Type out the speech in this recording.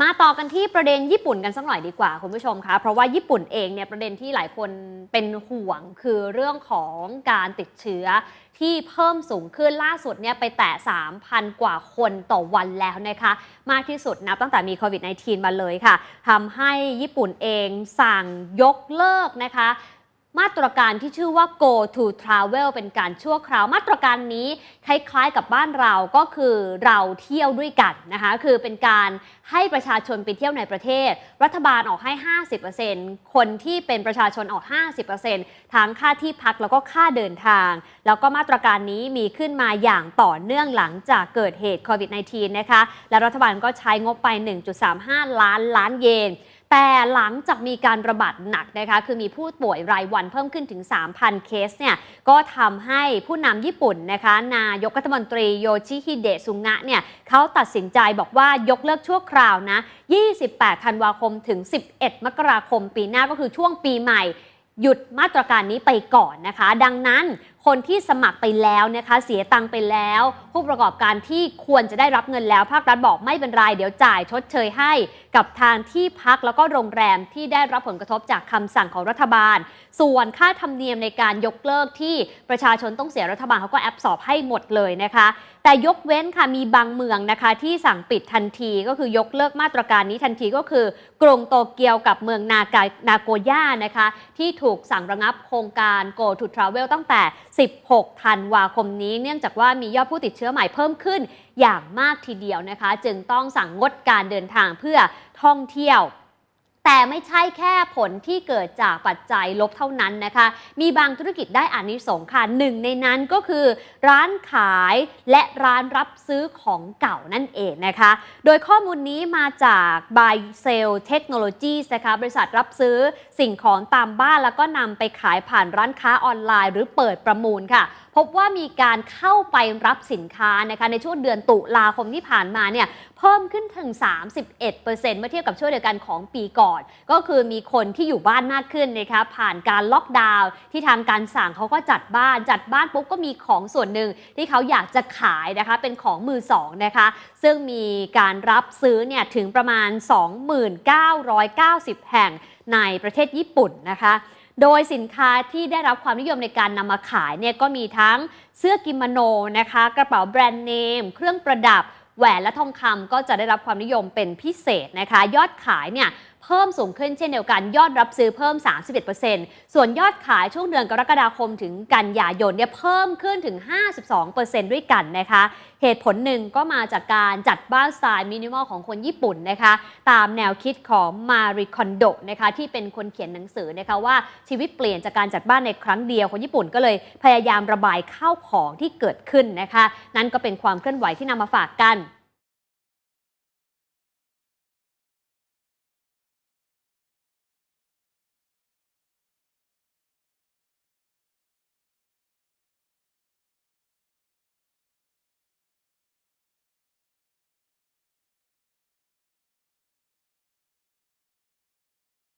มาต่อกันที่ประเด็นญี่ปุ่นกันสักหน่อยดีกว่าคุณผู้ชมคะเพราะว่าญี่ปุ่นเองเนี่ยประเด็นที่หลายคนเป็นห่วงคือเรื่องของการติดเชื้อที่เพิ่มสูงขึ้นล่าสุดเนี่ยไปแตะ 3,000 กว่าคนต่อวันแล้วนะคะ มากที่สุดนับตั้งแต่มีโควิด -19 มาเลยค่ะทำให้ญี่ปุ่นเองสั่งยกเลิกนะคะ มาตรการที่ชื่อว่า go to travel เป็นการชั่วคราว มาตรการนี้คล้ายๆกับบ้านเราก็คือเราเที่ยวด้วยกันนะคะคือเป็นการให้ประชาชนไปเที่ยวในประเทศ รัฐบาลออกให้ 50%คนที่เป็นประชาชนออก 50%ทั้งค่าที่พักแล้วก็ค่าเดินทาง แล้วก็มาตรการนี้มีขึ้นมาอย่างต่อเนื่องหลังจากเกิดเหตุโควิด -19 นะคะและรัฐบาลก็ใช้งบไป 1.35 ล้านล้านเยน แต่หลังจากมีการระบาดหนักนะคะ คือมีผู้ป่วยรายวันเพิ่มขึ้นถึง 3,000 เคสเนี่ย ก็ทำให้ผู้นำญี่ปุ่นนะคะ นายกรัฐมนตรีโยชิฮิเดะซุงะเนี่ยเขาตัดสินใจบอกว่ายกเลิกชั่วคราวนะ 28 ธันวาคมถึง 11 มกราคมปีหน้าก็คือช่วงปีใหม่หยุดมาตรการนี้ไปก่อนนะคะ ดังนั้นคนที่สมัครไปแล้วนะคะ เสียตังค์ไปแล้ว ผู้ประกอบการที่ควรจะได้รับเงินแล้วภาครัฐบอกไม่เป็นไรเดี๋ยวจ่ายชดเชยให้ กับทางที่พักแล้วก็โรงแรมที่ได้รับผลกระทบจากคำสั่งของรัฐบาล ส่วนค่าธรรมเนียมในการยกเลิกที่ประชาชนต้องเสียรัฐบาลเขาก็แอบสอบให้หมดเลยนะคะ แต่ยกเว้นค่ะมีบางเมืองนะคะที่สั่งปิดทันทีก็คือยกเลิกมาตรการนี้ทันทีก็คือกรุงโตเกียวกับเมืองนากานาโกย่านะคะ ที่ถูกสั่งระงับโครงการ Go to Travel ตั้งแต่16 ธันวาคมนี้ เนื่องจากว่ามียอดผู้ติดเชื้อใหม่เพิ่มขึ้นอย่างมากทีเดียวนะคะ จึงต้องสั่งงดการเดินทางเพื่อท่องเที่ยว แต่ไม่ใช่แค่ผลที่เกิดจากปัจจัยลบเท่านั้นนะคะ มีบางธุรกิจได้อานิสงส์ค่ะหนึ่งในนั้นก็คือ ร้านขายและร้านรับซื้อของเก่านั่นเองนะคะ โดยข้อมูลนี้มาจาก Buy Sell Technologies นะคะบริษัทรับซื้อสิ่งของตามบ้านแล้วก็นำไปขายผ่านร้านค้าออนไลน์ หรือเปิดประมูลค่ะพบว่ามีการเข้าไปรับสินค้านะคะในช่วงเดือนตุลาคมที่ผ่านมาเนี่ยเพิ่มขึ้นถึง 31%เมื่อเทียบกับช่วงเดียวกันของปีก่อน ก็คือมีคนที่อยู่บ้านมากขึ้นนะคะผ่านการล็อกดาวน์ที่ทางการสั่งเขาก็จัดบ้าน จัดบ้านปุ๊บก็มีของส่วนหนึ่งที่เขาอยากจะขายนะคะเป็นของมือสองนะคะซึ่งมีการรับซื้อเนี่ยถึงประมาณ 2990แห่งในประเทศญี่ปุ่นนะคะ โดยสินค้าที่ได้รับความนิยมในการนำมาขายเนี่ยก็มีทั้งเสื้อกิโมโนนะคะ กระเป๋าแบรนด์เนม เครื่องประดับ แหวนและทองคำก็จะได้รับความนิยมเป็นพิเศษนะคะ ยอดขายเนี่ย เพิ่มสูงขึ้นเช่นเดียวกัน ยอดรับซื้อเพิ่ม 31%ส่วนยอดขายช่วงเดือนกรกฎาคมถึงกันยายนเนี่ยเพิ่มขึ้นถึง 52%ด้วยกันนะคะ เหตุผลหนึ่งก็มาจากการจัดบ้านสไตล์มินิมอลของคนญี่ปุ่นนะคะ ตามแนวคิดของมาริคอนโดนะคะที่เป็นคนเขียนหนังสือนะคะว่าชีวิตเปลี่ยนจากการจัดบ้านในครั้งเดียวคนญี่ปุ่นก็เลยพยายามระบายข้าวของที่เกิดขึ้นนะคะ นั่นก็เป็นความเคลื่อนไหวที่นำมาฝากกัน